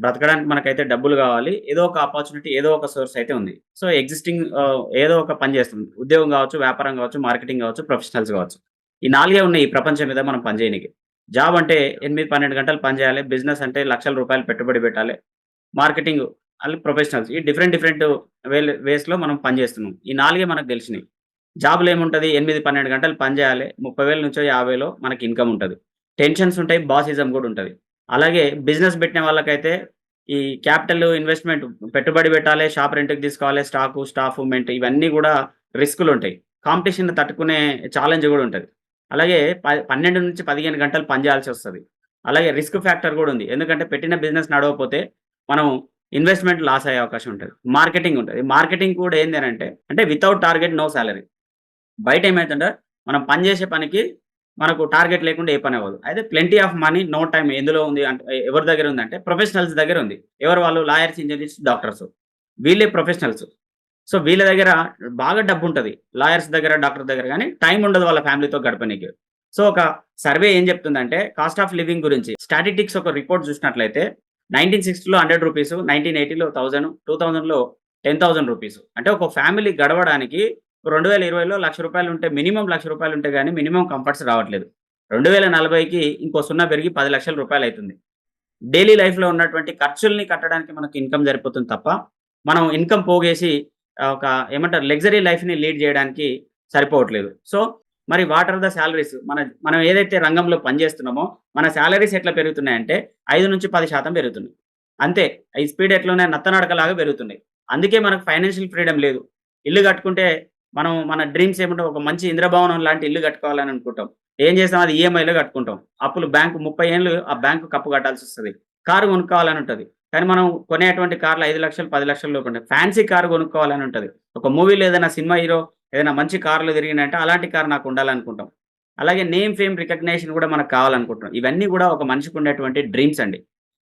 బ్రతకడానికి మనకైతే డబ్బులు కావాలి. ఏదో ఒక ఆపర్చునిటీ, ఏదో ఒక సోర్స్ అయితే ఉంది. సో, ఎగ్జిస్టింగ్ uh, ఏదో ఒక పని చేస్తుంది. ఉద్యోగం కావచ్చు, వ్యాపారం కావచ్చు, మార్కెటింగ్ కావచ్చు, ప్రొఫెషనల్స్ కావచ్చు. ఈ నాలుగే ఉన్నాయి ఈ ప్రపంచం మీద మనం పని జాబ్ అంటే 8, 12 గంటలు పని చేయాలి. బిజినెస్ అంటే లక్షల రూపాయలు పెట్టుబడి పెట్టాలి. మార్కెటింగ్ అలాగే ప్రొఫెషనల్స్. ఈ డిఫరెంట్ డిఫరెంట్ వే వేస్‌లో మనం పనిచేస్తున్నాం ఈ నాలుగే మనకు తెలిసినాయి జాబ్లు ఏముంటుంది ఎనిమిది పన్నెండు గంటలు పనిచేయాలి ముప్పై వేల నుంచో 50లో మనకి ఇన్‌కమ్ ఉంటుంది టెన్షన్స్ ఉంటాయి. బాసిజం కూడా ఉంటది. అలాగే బిజినెస్ పెట్టిన వాళ్ళకైతే ఈ క్యాపిటల్ ఇన్వెస్ట్‌మెంట్ పెట్టుబడి పెట్టాలి. షాప్ రెంట్‌కి తీసుకోవాలి. స్టాకు, స్టాఫ్ మెంట్ ఇవన్నీ కూడా రిస్కులు ఉంటాయి కాంపిటీషన్ తట్టుకునే ఛాలెంజ్ కూడా ఉంటుంది అలాగే ప 12-15 గంటలు పని వస్తుంది అలాగే రిస్క్ ఫ్యాక్టర్ కూడా ఉంది. ఎందుకంటే పెట్టిన బిజినెస్ నడవకపోతే మనం ఇన్వెస్ట్‌మెంట్ లాస్ అయ్యే అవకాశం ఉంటుంది మార్కెటింగ్ ఉంటుంది మార్కెటింగ్ కూడా ఏంటి అంటే అంటే వితౌట్ టార్గెట్ నో సాలరీ. బయట ఏమవుతుంటే మనం పని చేసే పనికి మనకు టార్గెట్ లేకుండా ఏ పని అవ్వదు. అయితే plenty of money no time ఎందులో ఉంది అంటే ఎవరి దగ్గర ఉందంటే ప్రొఫెషనల్స్ దగ్గర ఉంది. ఎవరు వాళ్ళు లాయర్స్, ఇంజనీర్స్ డాక్టర్స్. వీళ్ళే ప్రొఫెషనల్స్. సో, వీళ్ళ దగ్గర బాగా డబ్బు ఉంటుంది లాయర్స్ దగ్గర, డాక్టర్ దగ్గర కానీ టైం ఉండదు వాళ్ళ ఫ్యామిలీతో గడపనీకి. సో, ఒక సర్వే ఏం చెప్తుందంటే కాస్ట్ ఆఫ్ లివింగ్ గురించి స్టాటిటిక్స్ ఒక రిపోర్ట్ చూసినట్లయితే నైన్టీన్ సిక్స్టీలో హండ్రెడ్ రూపీస్ నైన్టీన్ ఎయిటీలో థౌసండ్ టూ థౌజండ్లో టెన్ థౌసండ్ రూపీస్ అంటే ఒక ఫ్యామిలీ గడవడానికి రెండు వేల ఇరవైలో లక్ష రూపాయలు ఉంటే మినిమం లక్ష రూపాయలు ఉంటే కానీ మినిమం కంఫర్ట్స్ రావట్లేదు. 2040కి ఇంకో సున్నా పెరిగి పది లక్షల రూపాయలు అవుతుంది డైలీ లైఫ్‌లో ఉన్నటువంటి ఖర్చుల్ని కట్టడానికి మనకు ఇన్‌కమ్ సరిపోతుంది తప్ప, మనం ఇన్‌కమ్ పోగేసి ఒక ఏమంటారు లగ్జరీ లైఫ్‌ని లీడ్ చేయడానికి సరిపోవట్లేదు. సో, మరి వాట్ ఆర్ ద శాలరీస్ మన మనం ఏదైతే రంగంలో పని చేస్తున్నామో మన శాలరీస్ ఎట్లా పెరుగుతున్నాయంటే 5-10% పెరుగుతున్నాయి. అంతే. ఈ స్పీడ్ ఎట్లున్నాయి నత్తనడకలాగా పెరుగుతున్నాయి. అందుకే మనకు ఫైనాన్షియల్ ఫ్రీడమ్ లేదు. ఇల్లు కట్టుకుంటే మనం మన డ్రీమ్స్ ఏమంటే ఒక మంచి ఇంద్రభవనం లాంటి ఇల్లు కట్టుకోవాలని అనుకుంటాం. ఏం చేస్తాం అది ఈఎంఐలో కట్టుకుంటాం. అప్పులు బ్యాంకు ముప్పై ఏళ్ళు ఆ బ్యాంకుకు కప్పు కట్టాల్సి వస్తుంది కారు కొనుక్కోవాలని ఉంటుంది కానీ మనం కొనేటువంటి కార్లు 5,00,000, 10,00,000 లోపు ఉంటాయి. ఫ్యాన్సీ కార్ కొనుక్కోవాలని ఉంటుంది ఒక మూవీలో ఏదైనా సినిమా హీరో ఏదైనా మంచి కార్లు తిరిగిండంటే అలాంటి కార్ నాకు ఉండాలనుకుంటాం. అలాగే నేమ్, ఫేమ్, రికగ్నేషన్ కూడా మనకు కావాలనుకుంటున్నాం. ఇవన్నీ కూడా ఒక మనిషికి ఉండేటువంటి డ్రీమ్స్ అండి.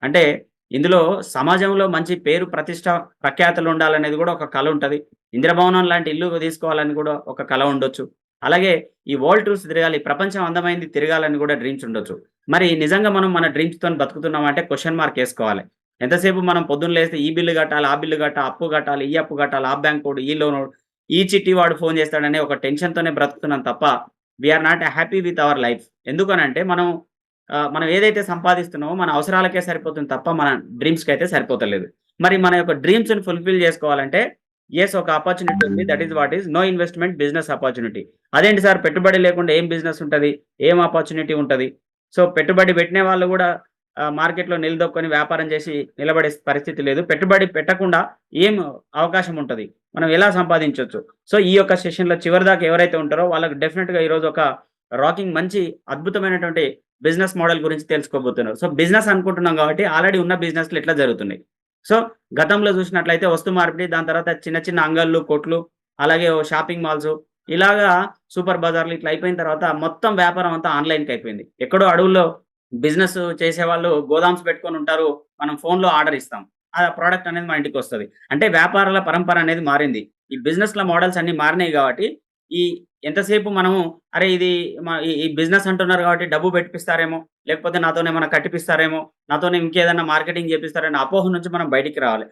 అంటే ఇందులో సమాజంలో మంచి పేరు, ప్రతిష్ట, ప్రఖ్యాతలు ఉండాలనేది కూడా ఒక కళ ఉంటుంది ఇంద్రభవనం లాంటి ఇల్లు తీసుకోవాలని కూడా ఒక కళ ఉండొచ్చు. అలాగే ఈ వరల్డ్ టూర్స్ తిరగాలి. ప్రపంచం అందమైంది తిరగాలని కూడా డ్రీమ్స్ ఉండొచ్చు. మరి నిజంగా మనం మన డ్రీమ్స్తో బతుకుతున్నామా అంటే క్వశ్చన్ మార్క్ వేసుకోవాలి ఎంతసేపు మనం పొద్దున్న లేస్తే ఈ బిల్లు కట్టాలి, ఆ బిల్లు కట్టాలి, అప్పు కట్టాలి, ఈ అప్పు కట్టాలి, ఆ బ్యాంక్ కోడ్ ఈ లోన్ ఈ చిట్టి వాడు ఫోన్ చేస్తాడనే ఒక టెన్షన్‌తోనే బ్రతుకుతున్నాం తప్ప we are not happy with our life. ఎందుకనంటే మనం మనం ఏదైతే సంపాదిస్తున్నామో మన అవసరాలకే సరిపోతుంది తప్ప మన డ్రీమ్స్‌కైతే సరిపోతలేదు. మరి మన యొక్క డ్రీమ్స్‌ని ఫుల్‌ఫిల్ చేసుకోవాలంటే ఎస్ ఒక ఆపర్చునిటీ ఉంది. That is what is no investment business opportunity. అదేంటి సార్ పెట్టుబడి లేకుండా ఏం బిజినెస్ ఉంటుంది ఏం ఆపర్చునిటీ ఉంటుంది సో, పెట్టుబడి పెట్టిన వాళ్ళు కూడా మార్కెట్‌లో నిలదొక్కొని వ్యాపారం చేసి నిలబడే పరిస్థితి లేదు. పెట్టుబడి పెట్టకుండా ఏం అవకాశం ఉంటుంది మనం ఎలా సంపాదించవచ్చు సో, ఈ యొక్క సెషన్‌లో చివరిదాకా ఎవరైతే ఉంటారో వాళ్ళకి డెఫినెట్గా ఈరోజు ఒక రాకింగ్ మంచి అద్భుతమైనటువంటి బిజినెస్ మోడల్ గురించి తెలుసుకోబోతున్నారు. సో, బిజినెస్ అనుకుంటున్నాం కాబట్టి ఆల్రెడీ ఉన్న బిజినెస్‌లు ఇట్లా జరుగుతున్నాయి? సో, గతంలో చూసినట్లయితే వస్తు మార్పిడి దాని తర్వాత చిన్న చిన్న అంగళ్ళు, కొట్లు అలాగే ఓ షాపింగ్ మాల్స్ ఇలాగా సూపర్ బజార్‌లు ఇట్లా అయిపోయిన తర్వాత మొత్తం వ్యాపారం అంతా ఆన్‌లైన్‌కి అయిపోయింది. ఎక్కడో అడవుల్లో బిజినెస్ చేసేవాళ్ళు గోదామ్స్ పెట్టుకొని ఉంటారు. మనం ఫోన్‌లో ఆర్డర్ ఇస్తాం. ఆ ప్రోడక్ట్ అనేది మన వస్తుంది అంటే వ్యాపారాల పరంపర అనేది మారింది. ఈ బిజినెస్‌ల మోడల్స్ అన్ని మారినాయి కాబట్టి ఈ ఎంతసేపు మనము అరే ఇది ఈ బిజినెస్ అంటున్నారు కాబట్టి డబ్బు పెట్టిపిస్తారేమో, లేకపోతే నాతోనే మన కట్టిపిస్తారేమో, నాతోనే ఇంకేదైనా మార్కెటింగ్ చేపిస్తారనే అపోహ నుంచి మనం బయటికి రావాలి.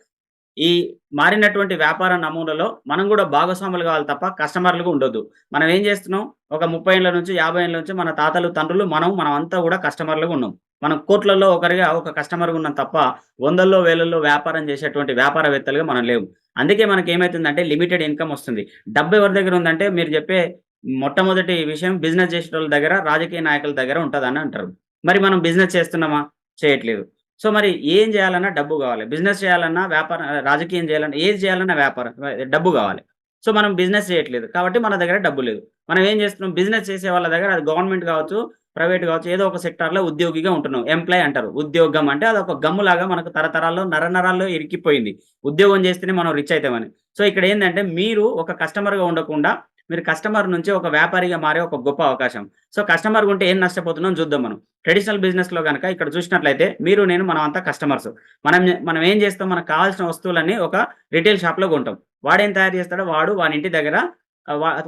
ఈ మారినటువంటి వ్యాపార నమూనాలో మనం కూడా భాగస్వాములు కావాలి తప్ప కస్టమర్‌లుగా ఉండొద్దు. మనం ఏం చేస్తున్నాం ఒక ముప్పై ఏళ్ళ నుంచి, యాభై ఏళ్ళ నుంచి మన తాతలు, తండ్రులు మనం మనమంతా కూడా కస్టమర్‌లుగా ఉన్నాం. మనం కోట్లలో ఒకరిగా ఒక కస్టమర్‌గా ఉన్నాం తప్ప వందల్లో, వేలల్లో వ్యాపారం చేసేటువంటి వ్యాపారవేత్తలుగా మనం లేవు అందుకే మనకేమైతుందంటే లిమిటెడ్ ఇన్‌కమ్ వస్తుంది. డబ్బు ఎవరి దగ్గర ఉందంటే మీరు చెప్పే మొట్టమొదటి విషయం బిజినెస్ చేసేటోళ్ళ దగ్గర, రాజకీయ నాయకుల దగ్గర ఉంటుందని అంటారు. మరి మనం బిజినెస్ చేస్తున్నామా? చేయట్లేదు. సో, మరి ఏం చేయాలన్నా డబ్బు కావాలి. బిజినెస్ చేయాలన్నా, వ్యాపారం రాజకీయం చేయాలన్నా, ఏది చేయాలన్నా వ్యాపారం డబ్బు కావాలి. సో, మనం బిజినెస్ చేయట్లేదు. కాబట్టి మన దగ్గర డబ్బు లేదు. మనం ఏం చేస్తున్నాం బిజినెస్ చేసే వాళ్ళ దగ్గర అది గవర్నమెంట్ కావచ్చు, ప్రైవేట్ కావచ్చు ఏదో ఒక సెక్టార్‌లో ఉద్యోగిగా ఉంటున్నాం. ఎంప్లాయ్ అంటారు. ఉద్యోగం అంటే అది ఒక గమ్ములాగా మనకు తరతరాల్లో నరనరాల్లో ఇరికిపోయింది. ఉద్యోగం చేస్తేనే మనం రిచ్ అవుతామని సో, ఇక్కడ ఏంటంటే మీరు ఒక కస్టమర్‌గా ఉండకుండా మీరు కస్టమర్ నుంచి ఒక వ్యాపారిగా మారే ఒక గొప్ప అవకాశం. సో, కస్టమర్ ఉంటే ఏం నష్టపోతున్నాం చూద్దాం మనం. ట్రెడిషనల్ బిజినెస్‌లో కనుక ఇక్కడ చూసినట్లయితే మీరు, నేను మనమంతా కస్టమర్స్. మనం మనం ఏం చేస్తాం మనకు కావాల్సిన వస్తువులన్నీ ఒక రిటైల్ షాప్‌లో కొంటాం. వాడేం తయారు చేస్తాడో వాడు వాని ఇంటి దగ్గర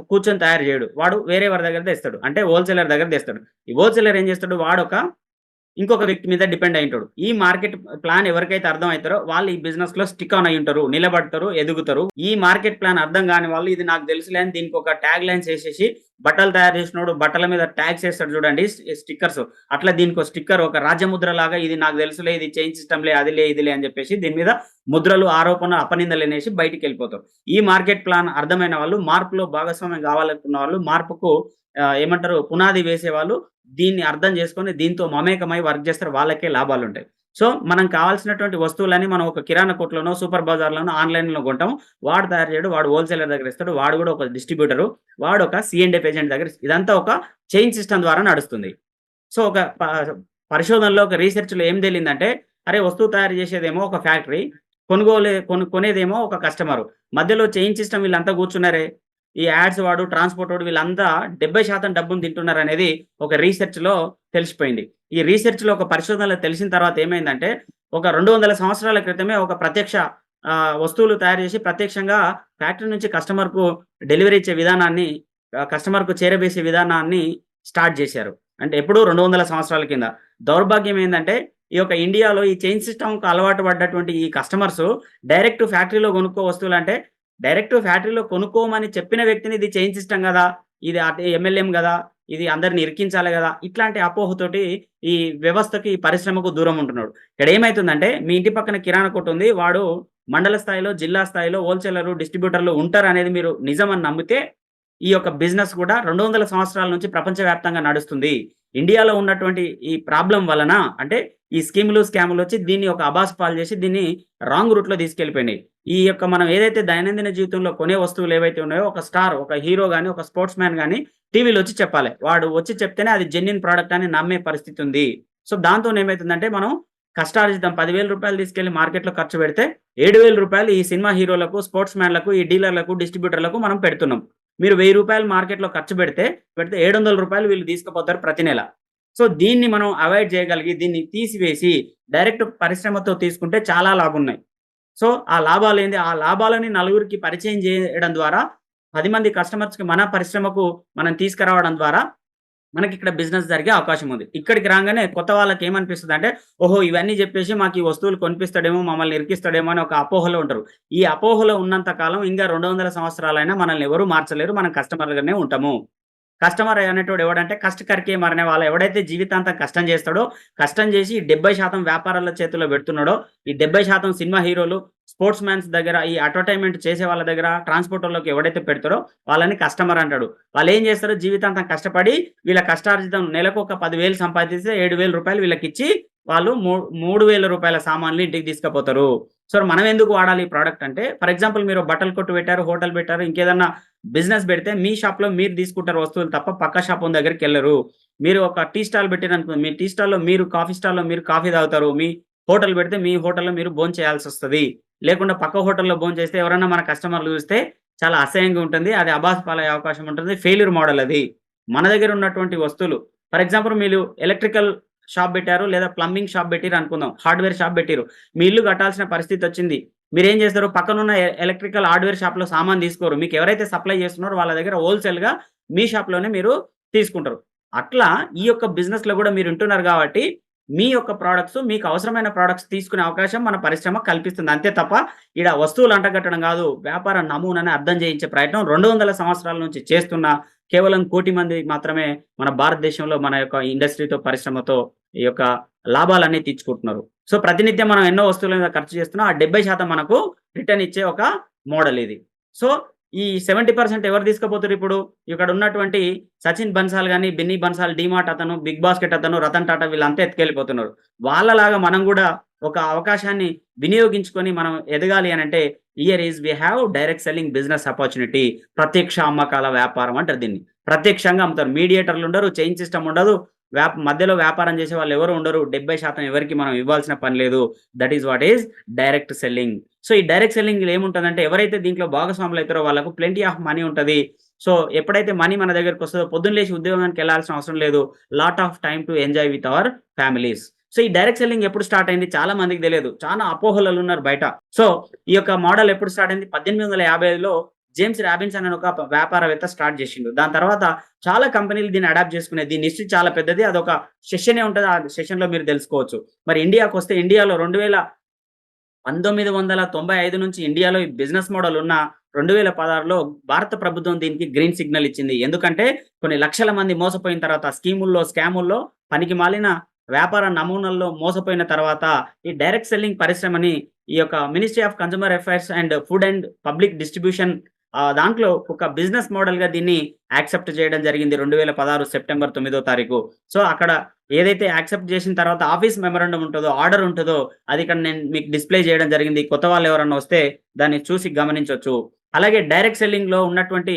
కూర్చొని తయారు చేయడు. వాడు వేరే వారి దగ్గర తెస్తాడు. అంటే హోల్‌సేలర్ దగ్గర తెస్తాడు. ఈ హోల్‌సేలర్ ఏం చేస్తాడు వాడు ఒక ఇంకొక వ్యక్తి మీద డిపెండ్ అయి ఉంటాడు. ఈ మార్కెట్ ప్లాన్ ఎవరికైతే అర్థం అవుతారో వాళ్ళు ఈ బిజినెస్లో స్టిక్ ఆన్ అయి ఉంటారు నిలబడతారు ఎదుగుతారు. ఈ మార్కెట్ ప్లాన్ అర్థం కాని వాళ్ళు ఇది నాకు తెలుసులే అని దీనికి ఒక ట్యాగ్ లైన్స్ వేసేసి బట్టలు తయారు చేసినోడు బట్టల మీద ట్యాగ్స్ వేస్తాడు చూడండి స్టిక్కర్స్ అట్లా దీనికి స్టిక్కర్ ఒక రాజముద్ర లాగా ఇది నాకు తెలుసులే ఇది చైన్ సిస్టమ్లే అదిలే ఇదిలే అని చెప్పేసి దీని మీద ముద్రలు ఆరోపణ అపనిందలు అనేసి బయటికి వెళ్ళిపోతారు. ఈ మార్కెట్ ప్లాన్ అర్థమైన వాళ్ళు మార్పులో భాగస్వామ్యం కావాలనుకున్న వాళ్ళు మార్పుకు ఏమంటారు పునాది వేసే వాళ్ళు దీన్ని అర్థం చేసుకొని దీంతో మమేకమై వర్క్ చేస్తారు. వాళ్ళకే లాభాలు ఉంటాయి. సో మనం కావాల్సినటువంటి వస్తువులని మనం ఒక కిరాణా కొట్లోనో సూపర్ బజార్లోనో ఆన్లైన్లో కొంటాం వాడు తయారు చేయడు వాడు హోల్సేలర్ దగ్గర ఇస్తాడు వాడు కూడా ఒక డిస్ట్రిబ్యూటరు వాడు ఒక సిఎండ్ఎఫ్ ఏజెంట్ దగ్గర ఇదంతా ఒక చైన్ సిస్టమ్ ద్వారా నడుస్తుంది. సో ఒక ప- పరిశోధనలో ఒక రీసెర్చ్లో ఏం తెలియదంటే అరే వస్తువు తయారు చేసేదేమో ఒక ఫ్యాక్టరీ కొనుగోలే కొను కొనేదేమో ఒక కస్టమర్ మధ్యలో చైన్ సిస్టమ్ వీళ్ళంతా కూర్చున్నారే ఈ యాడ్స్ వాడు ట్రాన్స్పోర్ట్ వాడు వీళ్ళంతా డెబ్బై శాతం డబ్బును తింటున్నారు అనేది ఒక రీసెర్చ్లో తెలిసిపోయింది. ఈ రీసెర్చ్లో ఒక పరిశోధనలో తెలిసిన తర్వాత ఏమైందంటే ఒక రెండు వందల సంవత్సరాల క్రితమే ఒక ప్రత్యక్ష వస్తువులు తయారు చేసి ప్రత్యక్షంగా ఫ్యాక్టరీ నుంచి కస్టమర్కు డెలివరీ ఇచ్చే విధానాన్ని కస్టమర్కు చేరవేసే విధానాన్ని స్టార్ట్ చేశారు. అంటే ఎప్పుడు రెండు వందల సంవత్సరాల కింద. దౌర్భాగ్యం ఏంటంటే ఈ యొక్క ఇండియాలో ఈ చైన్ సిస్టమ్కు అలవాటు పడ్డటువంటి ఈ కస్టమర్స్ డైరెక్ట్ ఫ్యాక్టరీలో కొనుక్కో వస్తువులు అంటే డైరెక్ట్ ఫ్యాక్టరీలో కొనుక్కోమని చెప్పిన వ్యక్తిని ఇది చైన్ సిస్టమ్ కదా ఇది ఎమ్మెల్యేం కదా ఇది అందరిని ఇరికించాలి కదా ఇట్లాంటి అపోహతోటి ఈ వ్యవస్థకి ఈ పరిశ్రమకు దూరం ఉంటున్నాడు. ఇక్కడ ఏమైతుందంటే మీ ఇంటి పక్కన కిరాణా కొట్టు ఉంది వాడు మండల స్థాయిలో జిల్లా స్థాయిలో హోల్సేలర్లు డిస్ట్రిబ్యూటర్లు ఉంటారు అనేది మీరు నిజం అని నమ్మితే ఈ యొక్క బిజినెస్ కూడా రెండు వందల సంవత్సరాల నుంచి ప్రపంచవ్యాప్తంగా నడుస్తుంది. ఇండియాలో ఉన్నటువంటి ఈ ప్రాబ్లం వలన అంటే ఈ స్కీములు స్కాములు వచ్చి దీన్ని ఒక అబాస్ పాలు చేసి దీన్ని రాంగ్ రూట్లో తీసుకెళ్ళిపోయినాయి. ఈ యొక్క మనం ఏదైతే దైనందిన జీవితంలో కొనే వస్తువులు ఏవైతే ఉన్నాయో ఒక స్టార్ ఒక హీరో కానీ ఒక స్పోర్ట్స్ మ్యాన్ కానీ టీవీలో వచ్చి చెప్పాలి. వాడు వచ్చి చెప్తేనే అది జెన్యున్ ప్రోడక్ట్ అని నమ్మే పరిస్థితి ఉంది. సో దాంతో ఏమవుతుందంటే మనం కష్టార్జితం పదివేల రూపాయలు తీసుకెళ్ళి మార్కెట్లో ఖర్చు పెడితే ఏడు వేల రూపాయలు ఈ సినిమా హీరోలకు స్పోర్ట్స్ మ్యాన్లకు ఈ డీలర్లకు డిస్ట్రిబ్యూటర్లకు మనం పెడుతున్నాం. మీరు వెయ్యి రూపాయలు మార్కెట్లో ఖర్చు పెడితే పెడితే ఏడు వందల రూపాయలు వీళ్ళు తీసుకుపోతారు ప్రతి నెల. సో దీన్ని మనం అవాయిడ్ చేయగలిగి దీన్ని తీసివేసి డైరెక్ట్ పరిశ్రమతో తీసుకుంటే చాలా లాభం ఉన్నాయి సో ఆ లాభాలు ఏంది? ఆ లాభాలని నలుగురికి పరిచయం చేయడం ద్వారా పది మంది కస్టమర్స్కి మన పరిశ్రమకు మనం తీసుకురావడం ద్వారా మనకి ఇక్కడ బిజినెస్ జరిగే అవకాశం ఉంది. ఇక్కడికి రాగానే కొత్త వాళ్ళకి ఏమనిపిస్తుంది అంటే ఓహో ఇవన్నీ చెప్పేసి మాకు ఈ వస్తువులు కొనిపిస్తాడేమో మమ్మల్ని ఇరికిస్తాడేమో అని ఒక అపోహలో ఉంటారు. ఈ అపోహలో ఉన్నంత కాలం ఇంకా రెండు వందల సంవత్సరాలైనా మనల్ని ఎవరు మార్చలేరు మనం కస్టమర్గానే ఉంటాము. కస్టమర్ అనేటోడు ఎవడంటే కష్టకరికే మరనే వాళ్ళు ఎవడైతే జీవితాంతం కష్టం చేస్తాడో కష్టం చేసి డెబ్బై శాతం వ్యాపారాల చేతిలో పెడుతున్నాడో ఈ డెబ్బై శాతం సినిమా హీరోలు స్పోర్ట్స్ మ్యాన్స్ దగ్గర ఈ అడ్వర్టైన్మెంట్ చేసే వాళ్ళ దగ్గర ట్రాన్స్పోర్ట్ వాళ్ళకి ఎవడైతే పెడతాడో వాళ్ళని కస్టమర్ అంటాడు. వాళ్ళు ఏం చేస్తారో జీవితాంతం కష్టపడి వీళ్ళ కష్టార్జితం నెలకు ఒక పదివేలు సంపాదిస్తే ఏడు వేల రూపాయలు వీళ్ళకి ఇచ్చి వాళ్ళు మూ- మూడు వేల రూపాయల సామాన్లు ఇంటికి తీసుకుపోతారు. సో మనం ఎందుకు వాడాలి ఈ ప్రోడక్ట్ అంటే ఫర్ ఎగ్జాంపుల్ మీరు బట్టలు కొట్టు పెట్టారు హోటల్ పెట్టారు ఇంకేదన్నా బిజినెస్ పెడితే మీ షాప్లో మీరు తీసుకుంటారు వస్తువులు తప్ప పక్క షాప్ దగ్గరికి వెళ్ళరు. మీరు ఒక టీ స్టాల్ పెట్టారనుకో మీ టీ స్టాల్లో మీరు కాఫీ స్టాల్లో మీరు కాఫీ తాగుతారు మీ హోటల్ పెడితే మీ హోటల్లో మీరు భోజనం చేయాల్సి వస్తుంది. లేకుండా పక్క హోటల్లో భోజనం చేస్తే ఎవరైనా మన కస్టమర్లు చూస్తే చాలా అసహ్యంగా ఉంటుంది అది అబాస్ పాలయ్యే అవకాశం ఉంటుంది ఫెయిల్యూర్ మోడల్ అది. మన దగ్గర ఉన్నటువంటి వస్తువులు ఫర్ ఎగ్జాంపుల్ మీరు ఎలక్ట్రికల్ షాప్ పెట్టారు లేదా ప్లంబింగ్ షాప్ పెట్టారు అనుకుందాం హార్డ్వేర్ షాప్ పెట్టారు మీ ఇల్లు కట్టాల్సిన పరిస్థితి వచ్చింది. మీరు ఏం చేస్తారు? పక్కనున్న ఎలక్ట్రికల్ హార్డ్వేర్ షాప్లో సామాన్ తీసుకోరు. మీకు ఎవరైతే సప్లై చేస్తున్నారో వాళ్ళ దగ్గర హోల్సేల్గా మీ షాప్లోనే మీరు తీసుకుంటారు. అట్లా ఈ యొక్క బిజినెస్లో కూడా మీరు ఉంటున్నారు కాబట్టి మీ యొక్క ప్రోడక్ట్స్ మీకు అవసరమైన ప్రోడక్ట్స్ తీసుకునే అవకాశం మన పరిశ్రమ కల్పిస్తుంది. అంతే తప్ప ఇక్కడ వస్తువులు అంటగట్టడం కాదు. వ్యాపార నమూనాని అర్థం చేయించే ప్రయత్నం రెండు వందల సంవత్సరాల నుంచి చేస్తున్న కేవలం కోటి మంది మాత్రమే మన భారతదేశంలో మన యొక్క ఇండస్ట్రీతో పరిశ్రమతో ఈ యొక్క లాభాలన్నీ తీర్చుకుంటున్నారు. సో ప్రతినిత్యం మనం ఎన్నో వస్తువుల మీద ఖర్చు చేస్తున్నాం. ఆ డెబ్బై శాతం మనకు రిటర్న్ ఇచ్చే ఒక మోడల్ ఇది. సో ఈ సెవెంటీ పర్సెంట్ ఎవరు తీసుకుపోతారు ఇప్పుడు? ఇక్కడ ఉన్నటువంటి సచిన్ బన్సాల్ కానీ బిన్నీ బన్సాల్ డిమార్ట్ అతను బిగ్ బాస్కెట్ అతను రతన్ టాటా వీళ్ళంతా ఎత్తుకెళ్ళిపోతున్నారు. వాళ్ళలాగా మనం కూడా ఒక అవకాశాన్ని వినియోగించుకొని మనం ఎదగాలి అని అంటే here is we have direct selling business opportunity ప్రత్యక్ష అమ్మకాల వ్యాపారం అంటారు దీన్ని. ప్రత్యక్షంగా అమ్ముతారు. మీడియేటర్లు ఉండరు చైన్ సిస్టమ్ ఉండదు. వ్యాప మధ్యలో వ్యాపారం చేసే వాళ్ళు ఎవరు ఉండరు. డెబ్బై శాతం ఎవరికి మనం ఇవ్వాల్సిన పని లేదు. That is what is direct selling so ఈ డైరెక్ట్ సెల్లింగ్ ఏముంటుందంటే ఎవరైతే దీంట్లో భాగస్వాములు అవుతారో వాళ్ళకు ప్లెంటీ ఆఫ్ మనీ ఉంటుంది. సో ఎప్పుడైతే మనీ మన దగ్గరకు వస్తుందో పొద్దున్న లేచి ఉద్యోగానికి వెళ్ళాల్సిన అవసరం లేదు. Lot of time to enjoy with our families so ఈ డైరెక్ట్ సెల్లింగ్ ఎప్పుడు స్టార్ట్ అయింది చాలా మందికి తెలియదు చాలా అపోహలు ఉన్నారు బయట సో ఈ యొక్క మోడల్ ఎప్పుడు స్టార్ట్ అయింది పద్దెనిమిది వందల యాభై ఐదులో జేమ్స్ రాబిన్సన్ అని ఒక వ్యాపారవేత్త స్టార్ట్ చేసిండు. దాని తర్వాత చాలా కంపెనీలు దీన్ని అడాప్ట్ చేసుకునే దీని హిస్టరీ చాలా పెద్దది. అదొక సెషనే ఉంటుంది ఆ సెషన్‌లో మీరు తెలుసుకోవచ్చు. మరి ఇండియాకు వస్తే ఇండియాలో 1995 నుంచి ఇండియాలో ఈ బిజినెస్ మోడల్ ఉన్న 2016లో భారత ప్రభుత్వం దీనికి గ్రీన్ సిగ్నల్ ఇచ్చింది. ఎందుకంటే కొన్ని లక్షల మంది మోసపోయిన తర్వాత స్కీముల్లో, స్కాముల్లో పనికి మాలిన వ్యాపార నమూనాల్లో మోసపోయిన తర్వాత ఈ డైరెక్ట్ సెల్లింగ్ పరిశ్రమని ఈ యొక్క ministry of consumer affairs and food and public distribution దాంట్లో ఒక బిజినెస్ మోడల్‌గా దీన్ని యాక్సెప్ట్ చేయడం జరిగింది. 2016 సెప్టెంబర్ తొమ్మిదో తారీఖు. సో, అక్కడ ఏదైతే యాక్సెప్ట్ చేసిన తర్వాత ఆఫీస్ మెమోరాండమ్ ఉంటుందో ఆర్డర్ ఉంటుందో అది ఇక్కడ నేను మీకు డిస్‌ప్లే చేయడం జరిగింది. కొత్త వాళ్ళు ఎవరన్నా వస్తే దాన్ని చూసి గమనించవచ్చు అలాగే డైరెక్ట్ సెల్లింగ్‌లో ఉన్నటువంటి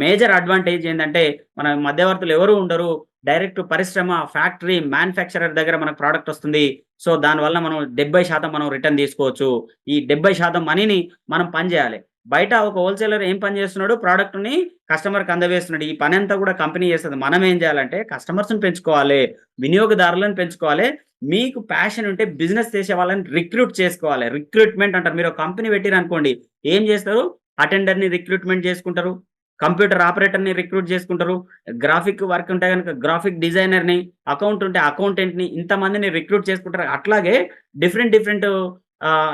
మేజర్ అడ్వాంటేజ్ ఏంటంటే మన మధ్యవర్తులు ఎవరు ఉండరు. డైరెక్ట్ పరిశ్రమ, ఫ్యాక్టరీ, మ్యానుఫ్యాక్చరర్ దగ్గర మనకు ప్రోడక్ట్ వస్తుంది. సో, దానివల్ల మనం 70% మనం రిటర్న్ తీసుకోవచ్చు. ఈ 70% మనీని మనం పని చేయాలి. బయట ఒక హోల్‌సేలర్ ఏం పని చేస్తున్నాడు? ప్రోడక్ట్ని కస్టమర్‌కి అందవేస్తున్నాడు ఈ పనంతా కూడా కంపెనీ చేస్తుంది మనం ఏం చేయాలంటే కస్టమర్స్‌ని పెంచుకోవాలి. వినియోగదారులను పెంచుకోవాలి. మీకు ప్యాషన్ ఉంటే బిజినెస్ చేసే వాళ్ళని రిక్రూట్ చేసుకోవాలి. రిక్రూట్‌మెంట్ అంటారు. మీరు ఒక కంపెనీ పెట్టిరనుకోండి. ఏం చేస్తారు? అటెండర్‌ని రిక్రూట్‌మెంట్ చేసుకుంటారు. కంప్యూటర్ ఆపరేటర్‌ని రిక్రూట్ చేసుకుంటారు. గ్రాఫిక్ వర్క్ ఉంటే కనుక గ్రాఫిక్ డిజైనర్‌ని, అకౌంట్ ఉంటే అకౌంటెంట్‌ని ఇంతమందిని రిక్రూట్ చేసుకుంటారు. అట్లాగే డిఫరెంట్ డిఫరెంట్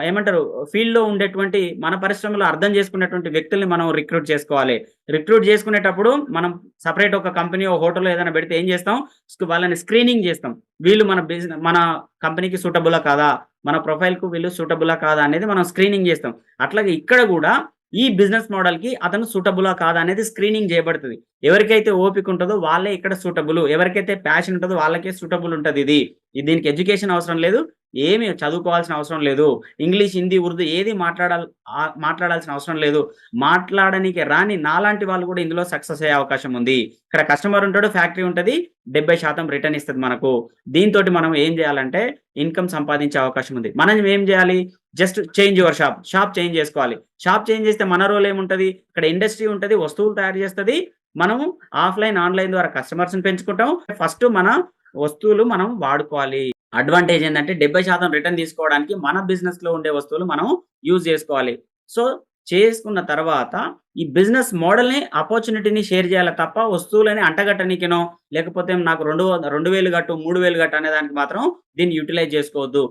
ఏమంటారు ఫీల్డ్‌లో ఉండేటువంటి మన పరిశ్రమలో అర్థం చేసుకునేటువంటి వ్యక్తుల్ని మనం రిక్రూట్ చేసుకోవాలి. రిక్రూట్ చేసుకునేటప్పుడు మనం సపరేట్ ఒక కంపెనీ, ఒక హోటల్లో ఏదైనా పెడితే ఏం చేస్తాం? వాళ్ళని స్క్రీనింగ్ చేస్తాం. వీళ్ళు మన బిజినెస్ మన కంపెనీకి సూటబులా కాదా? మన ప్రొఫైల్‌కు వీళ్ళు సూటబులా కాదా? అనేది మనం స్క్రీనింగ్ చేస్తాం. అట్లాగే ఇక్కడ కూడా ఈ బిజినెస్ మోడల్‌కి అతను సూటబులా కాదా? అనేది స్క్రీనింగ్ చేయబడుతుంది ఎవరికైతే ఓపిక ఉంటదో వాళ్ళే ఇక్కడ సూటబుల్. ఎవరికైతే ప్యాషన్ ఉంటదో వాళ్ళకే సూటబుల్ ఉంటుంది ఇది దీనికి ఎడ్యుకేషన్ అవసరం లేదు. ఏమి చదువుకోవాల్సిన అవసరం లేదు. ఇంగ్లీష్, హిందీ, ఉర్దూ ఏది మాట్లాడాల మాట్లాడాల్సిన అవసరం లేదు. మాట్లాడనీకి రాని నాలాంటి వాళ్ళు కూడా ఇందులో సక్సెస్ అయ్యే అవకాశం ఉంది. ఇక్కడ కస్టమర్ ఉంటాడు. ఫ్యాక్టరీ ఉంటుంది డెబ్బై శాతం రిటర్న్ ఇస్తుంది మనకు. దీంతో మనం ఏం చేయాలంటే ఇన్‌కమ్ సంపాదించే అవకాశం ఉంది. మనం ఏం చేయాలి? Just change your shop. Shop change చేసుకోవాలి. షాప్ చేంజ్ చేస్తే మన రోల్ ఏముంటది? ఇక్కడ ఇండస్ట్రీ ఉంటది. వస్తువులు తయారు చేస్తది. మనము ఆఫ్‌లైన్, ఆన్‌లైన్ ద్వారా కస్టమర్స్‌ని పెంచుకుంటాం. ఫస్ట్ మన వస్తువులు మనం వాడుకోవాలి. అడ్వాంటేజ్ ఏంటంటే డెబ్బై శాతం రిటర్న్ తీసుకోవడానికి మన బిజినెస్‌లో ఉండే వస్తువులు మనం యూజ్ చేసుకోవాలి. సో, చేసుకున్న తర్వాత ఈ బిజినెస్ మోడల్‌ని ఆపర్చునిటీని షేర్ చేయాలి తప్ప వస్తువులని అంటగట్టనీకినో లేకపోతే నాకు రెండు రెండు వేలు గట్టు మూడు వేలు గట్టు అనే దానికి మాత్రం దీన్ని యుటిలైజ్ చేసుకోవద్దు.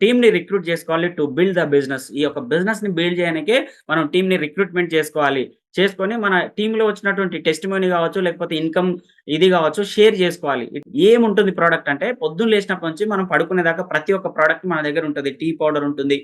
టీమ్‌ని రిక్రూట్ చేసుకోవాలి టు బిల్డ్ ద బిజినెస్. ఈ యొక్క బిజినెస్‌ని బిల్డ్ చేయడానికి మనం టీమ్‌ని రిక్రూట్‌మెంట్ చేసుకోవాలి. చేసుకొని మన టీంలో వచ్చినటువంటి టెస్టిమోనీ కావచ్చు, లేకపోతే ఇన్‌కమ్ ఇది కావచ్చు షేర్ చేసుకోవాలి. ఏముంటుంది ప్రోడక్ట్ అంటే పొద్దున్న లేచినప్పటి నుంచి మనం పడుకునేదాకా ప్రతి ఒక్క ప్రోడక్ట్ మన దగ్గర ఉంటుంది టీ పౌడర్ ఉంటుంది.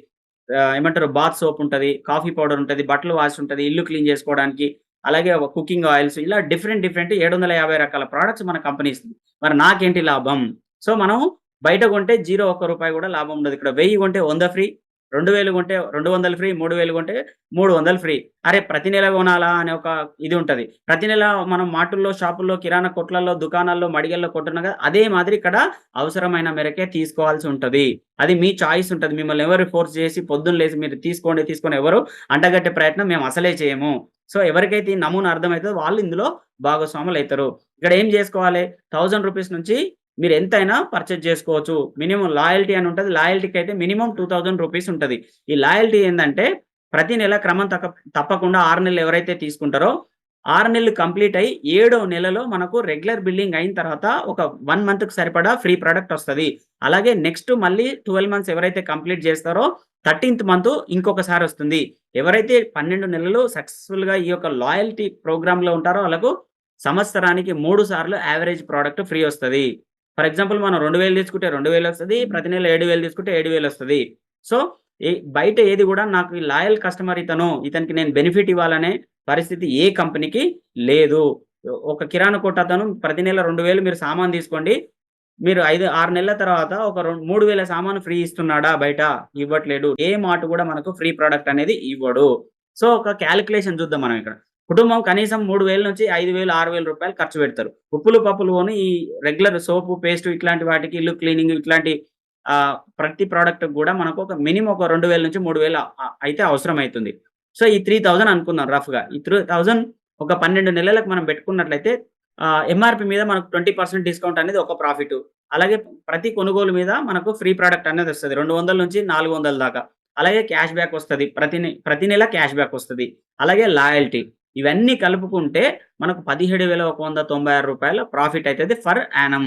ఏమంటారు బాత్ సోప్ ఉంటుంది కాఫీ పౌడర్ ఉంటుంది బట్టలు వాష్ ఉంటది. ఇల్లు క్లీన్ చేసుకోవడానికి. అలాగే ఒక కుకింగ్ ఆయిల్స్ ఇలా డిఫరెంట్ డిఫరెంట్ 750 రకాల ప్రొడక్ట్స్ మన కంపెనీ ఇస్తుంది. మరి నాకేంటి లాభం? సో, మనం బయట కొంటే జీరో ఒక్క రూపాయి కూడా లాభం ఉండదు. ఇక్కడ వెయ్యి కొంటే వంద ఫ్రీ. 2000 కొంటే 200 ఫ్రీ. 3000 కొంటే 300 ఫ్రీ. అరే! ప్రతి నెల కొనాలా అనే ఒక ఇది ఉంటుంది ప్రతి నెల మనం మాటుల్లో షాపుల్లో, కిరాణా కొట్లలో దుకాణాల్లో, మడిగల్లో కొంటున్నాం కదా! అదే మాదిరి ఇక్కడ అవసరమైన మేరకే తీసుకోవాల్సి ఉంటుంది అది మీ చాయిస్ ఉంటుంది మిమ్మల్ని ఎవరు ఫోర్స్ చేసి పొద్దున్న లేసి మీరు తీసుకోండి, తీసుకొని ఎవరు అంటగట్టే ప్రయత్నం మేము అసలే చేయము. సో, ఎవరికైతే ఈ నమూనా అర్థమవుతుందో వాళ్ళు ఇందులో భాగస్వాములు అవుతారు ఇక్కడ ఏం చేసుకోవాలి? థౌజండ్ రూపీస్ నుంచి మీరు ఎంతైనా పర్చేజ్ చేసుకోవచ్చు. మినిమం లాయల్టీ అని ఉంటుంది లాయల్టీకి అయితే మినిమం టూ థౌజండ్ రూపీస్ ఉంటుంది ఈ లాయల్టీ ఏంటంటే ప్రతి నెల క్రమం తక్క తప్పకుండా ఆరు నెలలు ఎవరైతే తీసుకుంటారో ఆరు నెలలు కంప్లీట్ అయ్యి ఏడో నెలలో మనకు రెగ్యులర్ బిల్లింగ్ అయిన తర్వాత ఒక వన్ మంత్‌కి సరిపడా ఫ్రీ ప్రోడక్ట్ వస్తుంది అలాగే నెక్స్ట్ మళ్ళీ 12 మంత్స్ ఎవరైతే కంప్లీట్ చేస్తారో 13థ్ మంత్ ఇంకొకసారి వస్తుంది. ఎవరైతే 12 నెలలు సక్సెస్‌ఫుల్‌గా ఈ యొక్క లాయల్టీ ప్రోగ్రామ్‌లో ఉంటారో వాళ్ళకు సంవత్సరానికి మూడు సార్లు యావరేజ్ ప్రోడక్ట్ ఫ్రీ వస్తుంది ఫర్ ఎగ్జాంపుల్ మనం 2000 తీసుకుంటే 2000 వస్తది. ప్రతి నెల 7000 తీసుకుంటే 7000 వస్తది. సో, బయట ఏది కూడా నాకు ఈ లాయల్ కస్టమర్ ఇతను. ఇతనికి నేను బెనిఫిట్ ఇవ్వాలనే పరిస్థితి ఏ కంపెనీకి లేదు. ఒక కిరాణా కొట్టతను ప్రతి నెల 2000 మీరు సామాను తీసుకోండి. మీరు 5, 6 నెలల తర్వాత ఒక రొం 3000 సామాను ఫ్రీ ఇస్తున్నాడా బయట? ఇవ్వట్లేడు. ఏ మార్ట్ కూడా మనకు ఫ్రీ ప్రొడక్ట్ అనేది ఇవ్వడు. సో, ఒక కాలిక్యులేషన్ చూద్దాం మనం ఇక్కడ. కుటుంబం కనీసం మూడు వేల నుంచి ఐదు వేలు ఆరు వేల రూపాయలు ఖర్చు పెడతారు. ఉప్పులు, పప్పులు అని ఈ రెగ్యులర్ సోపు, పేస్ట్ ఇట్లాంటి వాటికి ఇల్లు క్లీనింగ్ ఇట్లాంటి ప్రతి ప్రోడక్ట్ కూడా మనకు ఒక మినిమం ఒక 2000 నుంచి మూడు వేలు అయితే అవసరమైతుంది. సో, ఈ 3000 అనుకుందాం రఫ్‌గా. ఈ 3000 ఒక 12 నెలలకు మనం పెట్టుకున్నట్లయితే ఎంఆర్పి ఎంఆర్‌పీ మీద మనకు 20% డిస్కౌంట్ అనేది ఒక ప్రాఫిట్ అలాగే ప్రతి కొనుగోలు మీద మనకు ఫ్రీ ప్రోడక్ట్ అనేది వస్తుంది రెండు వందల నుంచి 400 దాకా. అలాగే క్యాష్ బ్యాక్ వస్తుంది ప్రతి నె ప్రతి నెల క్యాష్ బ్యాక్ వస్తుంది అలాగే లాయల్టీ ఇవన్నీ కలుపుకుంటే మనకు పదిహేడు వేల ఒక వంద తొంభై ఆరు రూపాయల ప్రాఫిట్ అవుతుంది ఫర్ యానం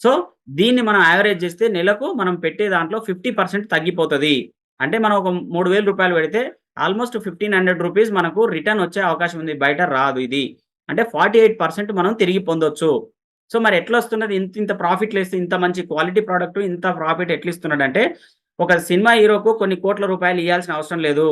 సో, దీన్ని మనం యావరేజ్ చేస్తే నెలకు మనం పెట్టే దాంట్లో ఫిఫ్టీ పర్సెంట్ తగ్గిపోతుంది అంటే మనం ఒక మూడు వేల రూపాయలు పెడితే ఆల్‌మోస్ట్ ఫిఫ్టీన్ హండ్రెడ్ రూపీస్ మనకు రిటర్న్ వచ్చే అవకాశం ఉంది. బయట రాదు ఇది. అంటే 48% మనం తిరిగి పొందొచ్చు. సో, మరి ఎట్లా వస్తున్నది ఇంత ఇంత ప్రాఫిట్‌లేస్తే ఇంత మంచి క్వాలిటీ ప్రోడక్ట్ ఇంత ప్రాఫిట్ ఎట్లా ఇస్తున్నాడంటే ఒక సినిమా హీరోకు కొన్ని కోట్ల రూపాయలు ఇవ్వాల్సిన అవసరం లేదు.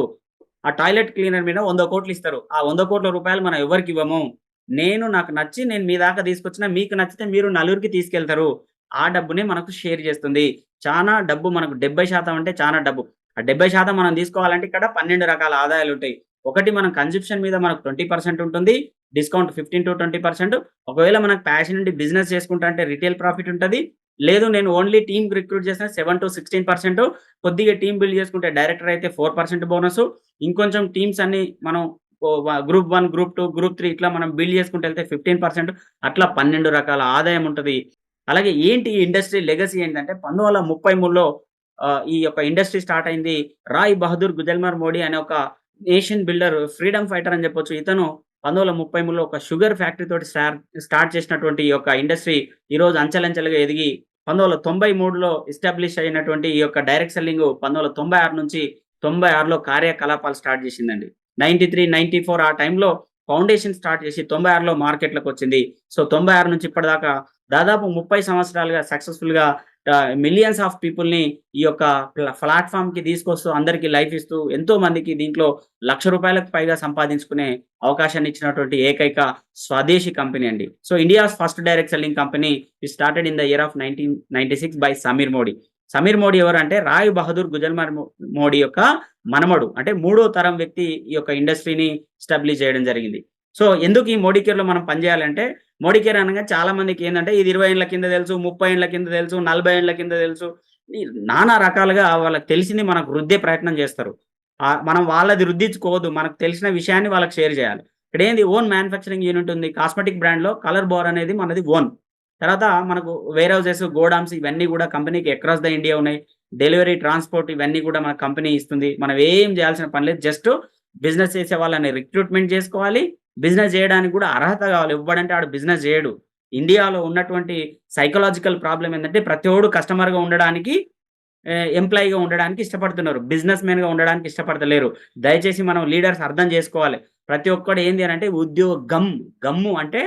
ఆ టాయిలెట్ క్లీనర్ మీద వంద కోట్లు ఇస్తారు. ఆ వంద కోట్ల రూపాయలు మనం ఎవరికి ఇవ్వము. నేను నాకు నచ్చి నేను మీ దాకా తీసుకొచ్చిన మీకు నచ్చితే మీరు నలుగురికి తీసుకెళ్తారు. ఆ డబ్బునే మనకు షేర్ చేస్తుంది. చాలా డబ్బు మనకు 70% అంటే చాలా డబ్బు. ఆ 70% మనం తీసుకోవాలంటే ఇక్కడ 12 రకాల ఆదాయాలు ఉంటాయి ఒకటి మనం కన్జప్షన్ మీద మనకు 20% ఉంటుంది. డిస్కౌంట్ 15-20% ఒకవేళ మనకు ప్యాషన్ ఉండి బిజినెస్ చేసుకుంటా అంటే రిటైల్ ప్రాఫిట్ ఉంటుంది లేదు నేను ఓన్లీ టీమ్ రిక్రూట్ చేసిన 7-16% కొద్దిగా టీమ్ బిల్డ్ చేసుకుంటే డైరెక్టర్ అయితే ఫోర్ పర్సెంట్ బోనస్ ఇంకొంచెం టీమ్స్ అన్ని మనం group one group two group three ఇట్లా మనం బిల్డ్ చేసుకుంటే వెళ్తే ఫిఫ్టీన్ పర్సెంట్ అట్లా 12 రకాల ఆదాయం ఉంటుంది అలాగే ఏంటి ఈ ఇండస్ట్రీ లెగసీ ఏంటంటే పంతొమ్వందల ముప్పై మూడులో ఈ యొక్క ఇండస్ట్రీ స్టార్ట్ అయింది. రాయ్ బహదూర్ గుజల్మర్ మోడీ అనే ఒక నేషన్ బిల్డర్ ఫ్రీడమ్ ఫైటర్ అని చెప్పొచ్చు. ఇతను 1933లో ఒక షుగర్ ఫ్యాక్టరీ తోటి స్టార్ట్ చేసినటువంటి ఈ యొక్క ఇండస్ట్రీ ఈరోజు అంచెలంచెలుగా ఎదిగి పంతొమ్మిది వందల తొంభై మూడులో ఎస్టాబ్లిష్ అయినటువంటి ఈ యొక్క డైరెక్ట్ సెల్లింగ్ పంతొమ్మిది వందల తొంభై ఆరు నుంచి తొంభై ఆరులో కార్యకలాపాలు స్టార్ట్ చేసిందండి. నైన్టీ త్రీ నైన్టీ ఫోర్ ఆ టైంలో ఫౌండేషన్ స్టార్ట్ చేసి తొంభై ఆరులో మార్కెట్లకు వచ్చింది. సో తొంభై ఆరు నుంచి ఇప్పటిదాకా దాదాపు ముప్పై సంవత్సరాలుగా సక్సెస్ఫుల్గా మిలియన్స్ ఆఫ్ పీపుల్‌ని ఈ యొక్క ప్లాట్ఫామ్కి తీసుకొస్తూ అందరికీ లైఫ్ ఇస్తూ ఎంతో మందికి దీంట్లో లక్ష రూపాయలకు పైగా సంపాదించుకునే అవకాశాన్ని ఇచ్చినటువంటి ఏకైక స్వదేశీ కంపెనీ అండి. So, India's first direct selling company it started in the year of 1996 by Sameer Modi. Sameer Modi ఎవరంటే రాయ్ బహదూర్ గుజల్మార్ మోడీ యొక్క మనమడు. అంటే మూడో తరం వ్యక్తి ఈ యొక్క ఇండస్ట్రీని స్టాబ్లిష్ చేయడం జరిగింది. సో, ఎందుకు ఈ మోడీ కేర్‌లో మనం పని చేయాలంటే మోడీ కేర్ అనగా చాలా మందికి ఏంటంటే ఇది 20 ఏండ్ల కింద తెలుసు, 30 ఏండ్ల కింద తెలుసు, 40 ఏండ్ల కింద తెలుసు. నానా రకాలుగా వాళ్ళకి తెలిసింది మనకు రుద్దే ప్రయత్నం చేస్తారు. మనం వాళ్ళది రుద్దించుకోవద్దు. మనకు తెలిసిన విషయాన్ని వాళ్ళకి షేర్ చేయాలి. ఇక్కడ ఏంది ఓన్ మ్యానుఫ్యాక్చరింగ్ యూనిట్ ఉంది. కాస్మెటిక్ బ్రాండ్‌లో కలర్ బోర్ అనేది మనది ఓన్. తర్వాత మనకు వేర్ హౌసెస్, గోడౌన్స్ ఇవన్నీ కూడా కంపెనీకి అక్రాస్ ద ఇండియా ఉన్నాయి. డెలివరీ, ట్రాన్స్‌పోర్ట్ ఇవన్నీ కూడా మన కంపెనీ ఇస్తుంది. మనం ఏం చేయాల్సిన పని లేదు. జస్ట్ బిజినెస్ చేసే వాళ్ళని రిక్రూట్‌మెంట్ చేసుకోవాలి. బిజినెస్ చేయడానికి కూడా అర్హత కావాలి. ఇవ్వడంటే ఆడు బిజినెస్ చేయడు. ఇండియాలో ఉన్నటువంటి సైకలాజికల్ ప్రాబ్లం ఏంటంటే ప్రతి ఒడు కస్టమర్‌గా ఉండడానికి ఎంప్లాయీగా ఉండడానికి ఇష్టపడుతున్నారు. బిజినెస్ మ్యాన్‌గా ఉండడానికి ఇష్టపడతలేరు. దయచేసి మనం లీడర్స్ అర్థం చేసుకోవాలి. ప్రతి ఒక్కడు ఏంది అని అంటే ఉద్యోగం. గమ్ము అంటే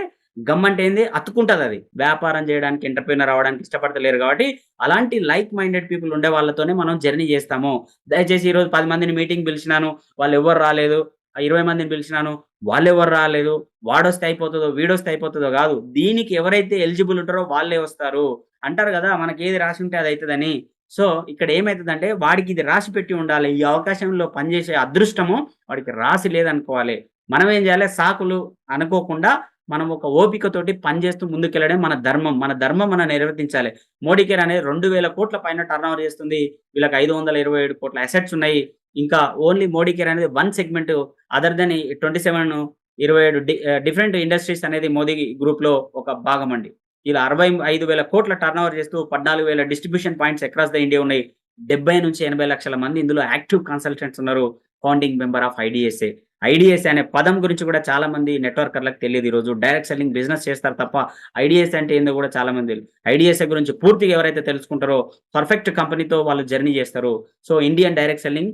గమ్ అంటే ఏంది అతుక్కుంటదది. వ్యాపారం చేయడానికి, ఎంటర్ప్రీనర్ అవ్వడానికి ఇష్టపడతలేరు కాబట్టి అలాంటి లైక్ మైండెడ్ పీపుల్ ఉండే వాళ్ళతోనే మనం జర్నీ చేస్తాము. దయచేసి ఈరోజు పది మందిని మీటింగ్ పిలిచినాను. వాళ్ళు ఎవరు రాలేదు. ఆ 20 మందిని పిలిచినాను. వాళ్ళెవరు రాలేదు. వాడొస్తే అయిపోతుందో వీడొస్తే అయిపోతుందో కాదు. దీనికి ఎవరైతే ఎలిజిబుల్ ఉంటారో వాళ్ళే వస్తారు. అంటారు కదా! మనకి ఏది రాసి ఉంటే అది అవుతుందని సో, ఇక్కడ ఏమవుతుందంటే వాడికి ఇది రాసి పెట్టి ఉండాలి. ఈ అవకాశంలో పనిచేసే అదృష్టము వాడికి రాసి లేదనుకోవాలి. మనం ఏం చేయాలి సాకులు అనుకోకుండా మనం ఒక ఓపికతోటి పని చేస్తూ ముందుకెళ్ళడం మన ధర్మం. మన ధర్మం మనం నిర్వర్తించాలి. మోడీ కేర్ అనేది 2,000,00,00,000 పైన టర్న్ ఓవర్ చేస్తుంది. వీళ్ళకి ఐదు వందల ఇరవై ఏడు కోట్ల అసెట్స్ ఉన్నాయి. ఇంకా ఓన్లీ మోడీ కేర్ అనేది one segment other than twenty seven ఇరవై ఏడు డిఫరెంట్ ఇండస్ట్రీస్ uh, అనేది మోదీ గ్రూప్‌లో ఒక భాగం అండి ఇలా 65,000,00,00,000 టర్నోవర్ చేస్తూ 14,000 distribution points across the India ఉన్నాయి. 70-80 లక్షల మంది ఇందులో యాక్టివ్ కన్సల్టెంట్స్ ఉన్నారు. Founding member of IDSA IDSA అనే పదం గురించి కూడా చాలా మంది నెట్వర్కర్‌లకు తెలియదు ఈరోజు. డైరెక్ట్ సెల్లింగ్ బిజినెస్ చేస్తారు తప్ప ఐడిఎస్ అంటే ఏందో కూడా చాలా మంది తెలియదు ఐడిఎస్ఏ గురించి పూర్తిగా ఎవరైతే తెలుసుకుంటారో పర్ఫెక్ట్ కంపెనీతో వాళ్ళు జర్నీ చేస్తారు. So, Indian direct selling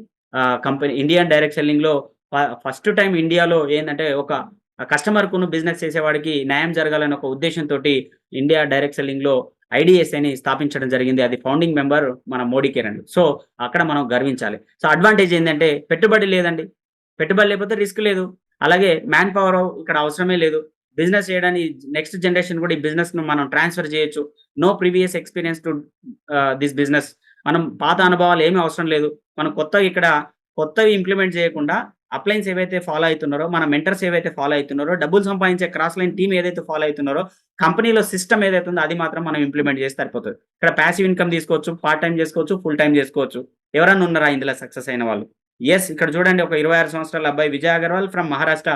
company Indian direct సెల్లింగ్‌లో ఫ ఫస్ట్ టైం ఇండియాలో ఏంటంటే ఒక కస్టమర్‌కును బిజినెస్ చేసేవాడికి న్యాయం జరగాలనే ఒక ఉద్దేశంతో ఇండియా డైరెక్ట్ సెల్లింగ్‌లో ఐడీఎస్ఏని స్థాపించడం జరిగింది. అది ఫౌండింగ్ మెంబర్ మన మోడీ కిరణ్ సో, అక్కడ మనం గర్వించాలి. సో, అడ్వాంటేజ్ ఏంటంటే పెట్టుబడి లేదండి. పెట్టుబడి లేకపోతే రిస్క్ లేదు. అలాగే మ్యాన్ పవర్ ఇక్కడ అవసరమే లేదు. బిజినెస్ చేయడానికి నెక్స్ట్ జనరేషన్ కూడా ఈ బిజినెస్‌ను మనం ట్రాన్స్‌ఫర్ చేయొచ్చు. No previous experience to this business. మనం పాత అనుభవాలు ఏమి అవసరం లేదు. మనం కొత్తగా ఇక్కడ కొత్తవి ఇంప్లిమెంట్ చేయకుండా అప్లైన్స్ ఏవైతే ఫాలో అవుతున్నారో మన మెంటర్స్ ఏవైతే ఫాలో అవుతున్నారో డబ్బులు సంపాదించే క్రాస్ లైన్ టీమ్ ఏదైతే ఫాలో అవుతున్నారో కంపెనీలో సిస్టమ్ ఏదైతే ఉందో అది మాత్రం మనం ఇంప్లిమెంట్ చేస్తే సరిపోతుంది ఇక్కడ ప్యాసివ్ ఇన్‌కమ్ తీసుకోవచ్చు, పార్ట్ టైం చేసుకోవచ్చు, ఫుల్ టైం చేసుకోవచ్చు. ఎవరన్నా ఉన్నారా ఇందులో సక్సెస్ అయిన వాళ్ళు? ఎస్ ఇక్కడ చూడండి ఒక 26 సంవత్సరాల అబ్బాయి విజయ్ అగర్వాల్ ఫ్రమ్ మహారాష్ట్ర.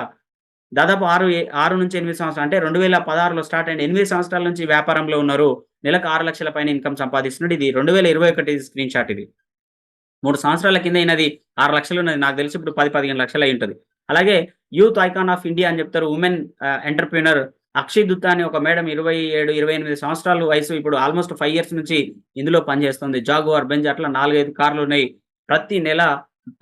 దాదాపు ఆరు ఆరు నుంచి ఎనిమిది సంవత్సరాలు అంటే 2016లో స్టార్ట్ అయింది. ఎనిమిది సంవత్సరాల నుంచి వ్యాపారంలో ఉన్నారు. నెలకు ఆరు లక్షల పైన ఇన్‌కమ్ సంపాదిస్తున్నాడు. ఇది 2021 స్క్రీన్ షాట్ ఇది. మూడు సంవత్సరాల కింద అయినది ఆరు లక్షలు ఉన్నది. నాకు తెలిసి ఇప్పుడు 10, 15 లక్షలు అయి ఉంటుంది అలాగే యూత్ ఐకాన్ ఆఫ్ ఇండియా అని చెప్తారు. ఉమెన్ ఎంటర్ప్రీనర్ అక్షయ్ దుత్తా అని ఒక మేడం ఇరవై ఏడు ఇరవై ఎనిమిది సంవత్సరాలు వయసు ఇప్పుడు ఆల్‌మోస్ట్ ఫైవ్ ఇయర్స్ నుంచి ఇందులో పనిచేస్తుంది. జాగ్వార్, బెంజ్ అట్లా నాలుగైదు కార్లు ఉన్నాయి ప్రతి నెల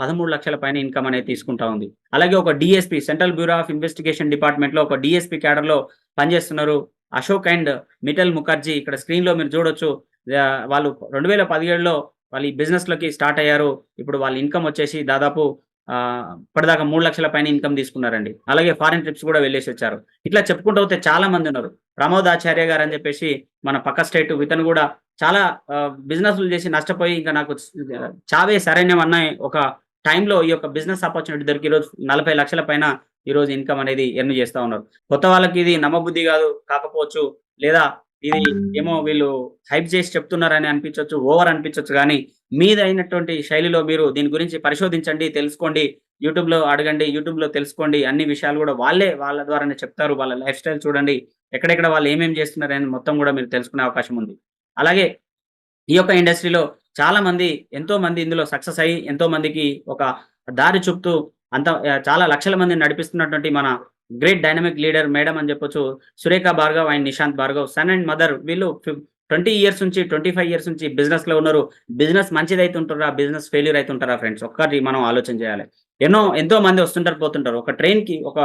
పదమూడు లక్షల పైన ఇన్‌కమ్ అనేది తీసుకుంటా ఉంది. అలాగే ఒక DSP central bureau of investigation డిపార్ట్‌మెంట్‌లో ఒక డిఎస్పీ క్యాడర్లో పనిచేస్తున్నారు. అశోక్ అండ్ మిటల్ ముఖర్జీ ఇక్కడ స్క్రీన్‌లో మీరు చూడొచ్చు. వాళ్ళు రెండు వేల పదిహేడులో వాళ్ళు ఈ బిజినెస్‌లోకి స్టార్ట్ అయ్యారు. ఇప్పుడు వాళ్ళ ఇన్‌కమ్ వచ్చేసి దాదాపు ఇప్పటిదాకా మూడు లక్షల పైన ఇన్‌కమ్ తీసుకున్నారండి. అలాగే ఫారిన్ ట్రిప్స్ కూడా వెళ్ళేసి వచ్చారు ఇట్లా చెప్పుకుంటూ పోతే చాలా మందున్నారు. ప్రమోద్ ఆచార్య గారని చెప్పేసి మన పక్క స్టేట్ ఇతను కూడా చాలా బిజినెస్‌లు చేసి నష్టపోయి ఇంకా నాకు చావే శరణ్యం ఒక టైంలో ఈ యొక్క బిజినెస్ ఆపర్చునిటీ దొరికి ఈరోజు 40,00,000 పైన ఈరోజు ఇన్‌కమ్ అనేది ఎర్న్ చేస్తూ ఉన్నారు. కొత్త వాళ్ళకి ఇది నమ్మబుద్ధి కాదు కాకపోవచ్చు. లేదా ఇది ఏమో వీళ్ళు హైప్ చేసి చెప్తున్నారని అనిపించొచ్చు. ఓవర్ అనిపించవచ్చు కానీ మీదైనటువంటి శైలిలో మీరు దీని గురించి పరిశోధించండి, తెలుసుకోండి. యూట్యూబ్‌లో అడగండి. యూట్యూబ్‌లో తెలుసుకోండి. అన్ని విషయాలు కూడా వాళ్ళే వాళ్ళ ద్వారానే చెప్తారు. వాళ్ళ లైఫ్ స్టైల్ చూడండి. ఎక్కడెక్కడ వాళ్ళు ఏమేమి చేస్తున్నారు అని మొత్తం కూడా మీరు తెలుసుకునే అవకాశం ఉంది. అలాగే ఈ యొక్క ఇండస్ట్రీలో చాలా మంది ఎంతో మంది ఇందులో సక్సెస్ అయ్యి ఎంతో మందికి ఒక దారి చూపుతూ అంత చాలా లక్షల మందిని నడిపిస్తున్నటువంటి మన గ్రేట్ డైనమిక్ లీడర్ మేడమ్ అని చెప్పొచ్చు. Surekha Bhargav and Nishant Bhargav son and mother వీళ్ళు ట్వంటీ ఇయర్స్ నుంచి 25 ఇయర్స్ నుంచి బిజినెస్లో ఉన్నారు. బిజినెస్ మంచిదైతుంటారా? బిజినెస్ ఫెయిల్యూర్ అవుతుంటారా ఫ్రెండ్స్? ఒక్కటి మనం ఆలోచన చేయాలి. ఎన్నో ఎంతో మంది వస్తుంటారు, పోతుంటారు. ఒక ట్రైన్కి ఒక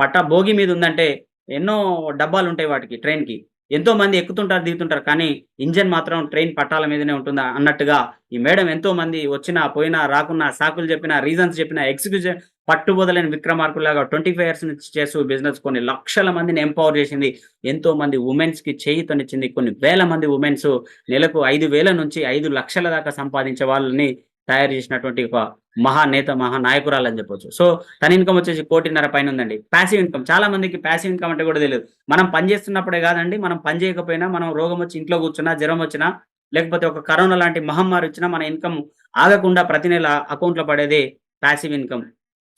పట్ట భోగి మీద ఉందంటే ఎన్నో డబ్బాలు ఉంటాయి వాటికి ట్రైన్కి ఎంతో మంది ఎక్కుతుంటారు, దిగుతుంటారు. కానీ ఇంజన్ మాత్రం ట్రైన్ పట్టాల మీదనే ఉంటుందా అన్నట్టుగా ఈ మేడం ఎంతో మంది వచ్చినా, పోయినా, రాకున్నా, సాకులు చెప్పినా, రీజన్స్ చెప్పినా, ఎక్స్‌క్యూజ్ పట్టుబదలని విక్రమార్కుల్లాగా 25 ఇయర్స్ నుంచి చేస్తూ బిజినెస్ కొన్ని లక్షల మందిని ఎంపవర్ చేసింది. ఎంతో మంది వుమెన్స్‌కి చేయూతనిచ్చింది. కొన్ని వేల మంది ఉమెన్స్ నెలకు ఐదు వేల నుంచి ఐదు లక్షల దాకా సంపాదించే వాళ్ళని తయారు చేసినటువంటి ఒక మహానేత, మహానాయకురాలు అని చెప్పొచ్చు. సో, తన ఇన్‌కమ్ వచ్చేసి కోటిన్నర పైన ఉందండి. పాసివ్ ఇన్‌కమ్ చాలా మందికి ప్యాసివ్ ఇన్‌కమ్ అంటే కూడా తెలియదు మనం పని చేస్తున్నప్పుడే కాదండి, మనం పని చేయకపోయినా, మనం రోగం వచ్చి ఇంట్లో కూర్చున్నా, జ్వరం వచ్చినా, లేకపోతే ఒక కరోనా లాంటి మహమ్మారి వచ్చినా మన ఇన్‌కమ్ ఆగకుండా ప్రతి నెల అకౌంట్‌లో పడేది పాసివ్ ఇన్‌కమ్.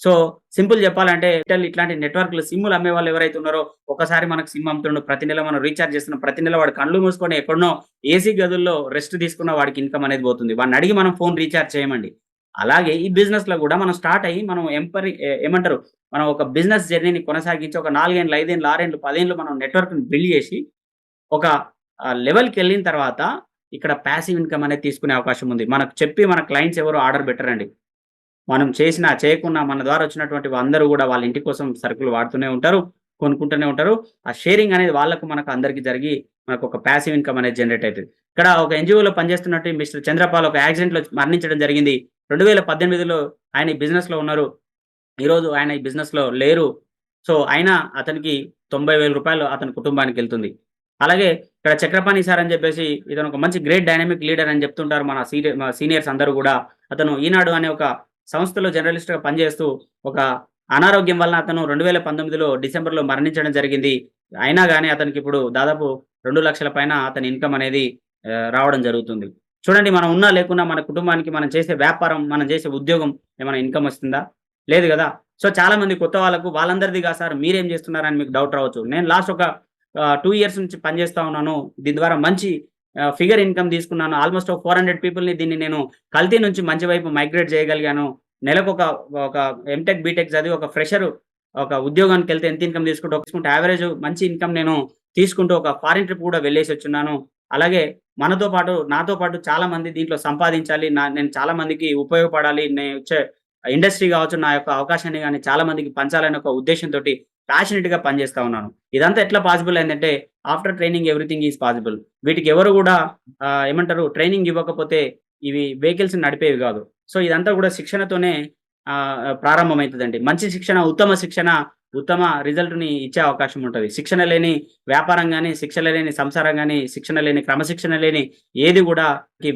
సో, సింపుల్ చెప్పాలంటే ఎయిర్టెల్ ఇట్లాంటి నెట్వర్క్‌లు సిమ్‌లు అమ్మేవాళ్ళు ఎవరైతే ఉన్నారో ఒకసారి మనకు సిమ్ అమ్ముతుండు. ప్రతి నెల మనం రీఛార్జ్ చేస్తున్నాం. ప్రతి నెల వాడు కళ్ళు మూసుకొని ఎక్కడనో ఏసీ గదుల్లో రెస్ట్ తీసుకున్న వాడికి ఇన్‌కమ్ అనేది పోతుంది. వాడిని అడిగి మనం ఫోన్ రీఛార్జ్ చేయమండి. అలాగే ఈ బిజినెస్‌లో కూడా మనం స్టార్ట్ అయ్యి మనం ఎంపరి ఏమంటారు? మనం ఒక బిజినెస్ జర్నీని కొనసాగించి ఒక నాలుగేళ్ళు ఐదేళ్ళు ఆరేళ్ళు పదేళ్ళు మనం నెట్వర్క్‌ని బిల్డ్ చేసి ఒక లెవెల్కి వెళ్ళిన తర్వాత ఇక్కడ ప్యాసివ్ ఇన్‌కమ్ అనేది తీసుకునే అవకాశం ఉంది. మనకు చెప్పి మన క్లయింట్స్ ఎవరు ఆర్డర్ పెట్టరండి. మనం చేసినా, చేయకున్నా మన ద్వారా వచ్చినటువంటి అందరూ కూడా వాళ్ళ ఇంటి కోసం సరుకులు వాడుతూనే ఉంటారు. కొనుక్కుంటూనే ఉంటారు. ఆ షేరింగ్ అనేది వాళ్ళకు మనకు అందరికి జరిగి మనకు ఒక పాసివ్ ఇన్‌కమ్ అనేది జనరేట్ అవుతుంది ఇక్కడ ఒక ఎన్జిఓలో పనిచేస్తున్నట్టు మిస్టర్ చంద్రపాల్ ఒక యాక్సిడెంట్‌లో మరణించడం జరిగింది. 2018లో ఆయన ఈ బిజినెస్‌లో ఉన్నారు. ఈరోజు ఆయన ఈ బిజినెస్‌లో లేరు. సో, అయినా అతనికి తొంభై వేల రూపాయలు అతని కుటుంబానికి వెళ్తుంది అలాగే ఇక్కడ చక్రపాణి సార్ అని చెప్పేసి ఇతను ఒక మంచి గ్రేట్ డైనమిక్ లీడర్ అని చెప్తుంటారు మన సీనియ మన సీనియర్స్ అందరూ కూడా. అతను ఈనాడు అనే ఒక సంస్థలో జర్నలిస్ట్‌గా పనిచేస్తూ ఒక అనారోగ్యం వలన అతను 2019లో డిసెంబర్‌లో మరణించడం జరిగింది. అయినా కానీ అతనికి ఇప్పుడు దాదాపు రెండు లక్షల పైన అతని ఇన్‌కమ్ అనేది రావడం జరుగుతుంది. చూడండి మనం ఉన్నా లేకున్నా మన కుటుంబానికి మనం చేసే వ్యాపారం, మనం చేసే ఉద్యోగం ఏమైనా ఇన్‌కమ్ వస్తుందా? లేదు కదా సో, చాలా మంది కొత్త వాళ్ళకు వాళ్ళందరిది కాదు సార్ మీరేం చేస్తున్నారని మీకు డౌట్ రావచ్చు. నేను లాస్ట్ ఒక టూ ఇయర్స్ నుంచి పనిచేస్తా ఉన్నాను. దీని ద్వారా మంచి ఫిగర్ ఇన్‌కమ్ తీసుకున్నాను. ఆల్‌మోస్ట్ ఒక 400 పీపుల్‌ని దీన్ని నేను కల్తీ నుంచి మంచి వైపు మైగ్రేట్ చేయగలిగాను. నెలకు ఒక ఒక ఎంటెక్, బీటెక్ చదివి ఒక ఫ్రెషర్ ఒక ఉద్యోగానికి వెళ్తే ఎంత ఇన్‌కమ్ తీసుకుంటూ తీసుకుంటే యావరేజ్ మంచి ఇన్‌కమ్ నేను తీసుకుంటూ ఒక ఫారిన్ ట్రిప్ కూడా వెళ్ళేసి వచ్చున్నాను అలాగే మనతో పాటు నాతో పాటు చాలా మంది దీంట్లో సంపాదించాలి. నా నేను చాలా మందికి ఉపయోగపడాలి. నేను వచ్చే ఇండస్ట్రీ కావచ్చు, నా యొక్క అవకాశాన్ని కానీ చాలా మందికి పంచాలనే ఒక ఉద్దేశంతో ప్యాషనెట్గా పనిచేస్తా ఉన్నాను. ఇదంతా ఎట్లా పాసిబుల్ అయిందంటే after training everything is possible. వీటికి ఎవరు కూడా ఏమంటారు ట్రైనింగ్ ఇవ్వకపోతే ఇవి వెహికల్స్ నడిపేవి కాదు. సో, ఇదంతా కూడా శిక్షణతోనే ప్రారంభమవుతుందండి మంచి శిక్షణ, ఉత్తమ శిక్షణ, ఉత్తమ రిజల్ట్‌ని ఇచ్చే అవకాశం ఉంటుంది శిక్షణ లేని వ్యాపారం కానీ శిక్షణ లేని సంసారం కానీ శిక్షణ లేని క్రమశిక్షణ లేని ఏది కూడా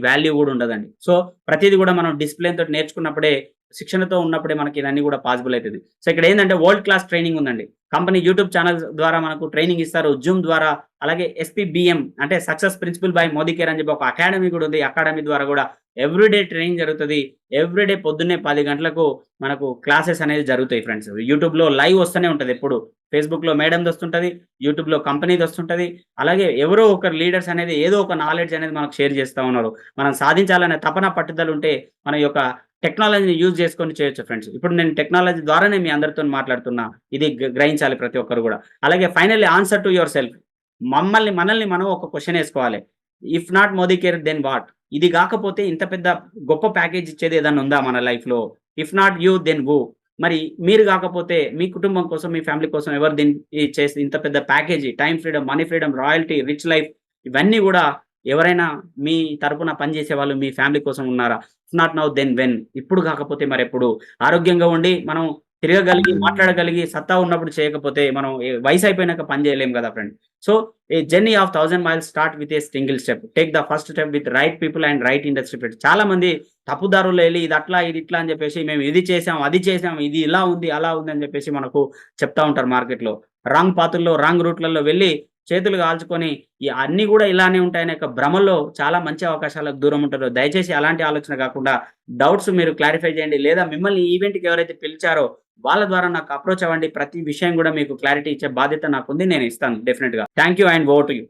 వాల్యూ కూడా ఉండదండి. సో, ప్రతిది కూడా మనం డిసిప్లిన్ తోటి నేర్చుకున్నప్పుడే శిక్షణతో ఉన్నప్పుడే మనకి ఇవన్నీ కూడా పాసిబుల్ అవుతుంది సో, ఇక్కడ ఏంటంటే వరల్డ్ క్లాస్ ట్రైనింగ్ ఉందండి. కంపెనీ యూట్యూబ్ ఛానల్ ద్వారా మనకు ట్రైనింగ్ ఇస్తారు. జూమ్ ద్వారా అలాగే ఎస్‌పీబీఎం అంటే success principle by Modi care అని చెప్పి ఒక అకాడమీ కూడా ఉంది. అకాడమీ ద్వారా కూడా ఎవ్రీడే ట్రైనింగ్ జరుగుతుంది ఎవ్రీడే పొద్దున్నే పది గంటలకు మనకు క్లాసెస్ అనేది జరుగుతాయి ఫ్రెండ్స్. యూట్యూబ్‌లో లైవ్ వస్తూనే ఉంటుంది ఎప్పుడు. ఫేస్‌బుక్‌లో మేడమ్‌దొస్తుంటది. యూట్యూబ్‌లో కంపెనీది వస్తుంటుంది అలాగే ఎవరో ఒకరు లీడర్స్ అనేది ఏదో ఒక నాలెడ్జ్ అనేది మనకు షేర్ చేస్తూ ఉన్నారు. మనం సాధించాలనే తపన, పట్టుదల ఉంటే మన యొక్క టెక్నాలజీని యూజ్ చేసుకొని చేయొచ్చు ఫ్రెండ్స్. ఇప్పుడు నేను టెక్నాలజీ ద్వారానే మీ అందరితో మాట్లాడుతున్నా. ఇది గ గ్రహించాలి ప్రతి ఒక్కరు కూడా అలాగే finally answer to yourself. మమ్మల్ని మనల్ని మనం ఒక క్వశ్చన్ వేసుకోవాలి if not Modicare then what? ఇది కాకపోతే ఇంత పెద్ద గొప్ప ప్యాకేజ్ ఇచ్చేది ఏదన్నా ఉందా మన లైఫ్‌లో? If not you then who? మరి మీరు కాకపోతే మీ కుటుంబం కోసం, మీ ఫ్యామిలీ కోసం ఎవరు దీన్ని చేసి ఇంత పెద్ద package, time freedom, money freedom, royalty, rich life ఇవన్నీ కూడా ఎవరైనా మీ తరపున పనిచేసే వాళ్ళు మీ ఫ్యామిలీ కోసం ఉన్నారా? If not now then when? ఇప్పుడు గాకపోతే మరెప్పుడు? ఆరోగ్యంగా ఉండి మనం తిరగగలిగి, మాట్లాడగలిగి, సత్తా ఉన్నప్పుడు చేయకపోతే మనం వయసు అయిపోయినాక పని చేయలేం గదా friend. So, a journey of 1000 miles start with a single step. Take the first step with right people and right industry friends. చాలా మంది తప్పు దారుల్లో ఎళ్ళి ఇది అట్లా, ఇది ఇట్లా అని జెప్పేసి మేము ఇది చేసాం, అది చేసాం, ఇది ఇలా ఉంది, అలా ఉంది అని జెప్పేసి మనకు చెప్తా ఉంటారు మార్కెట్‌లో. రాంగ్ పాతుల్లో, రాంగ్ రూట్‌లలో వెళ్ళి చేతులు కాల్చుకొని ఈ అన్ని కూడా ఇలానే ఉంటాయనే యొక్క భ్రమలో చాలా మంచి అవకాశాలకు దూరం ఉంటారు. దయచేసి అలాంటి ఆలోచన కాకుండా డౌట్స్ మీరు క్లారిఫై చేయండి. లేదా మిమ్మల్ని ఈవెంట్‌కి ఎవరైతే పిలిచారో వాళ్ళ ద్వారా నాకు అప్రోచ్ అవ్వండి. ప్రతి విషయం కూడా మీకు క్లారిటీ ఇచ్చే బాధ్యత నాకు ఉంది నేను ఇస్తాను డెఫినెట్గా thank you and oh to you.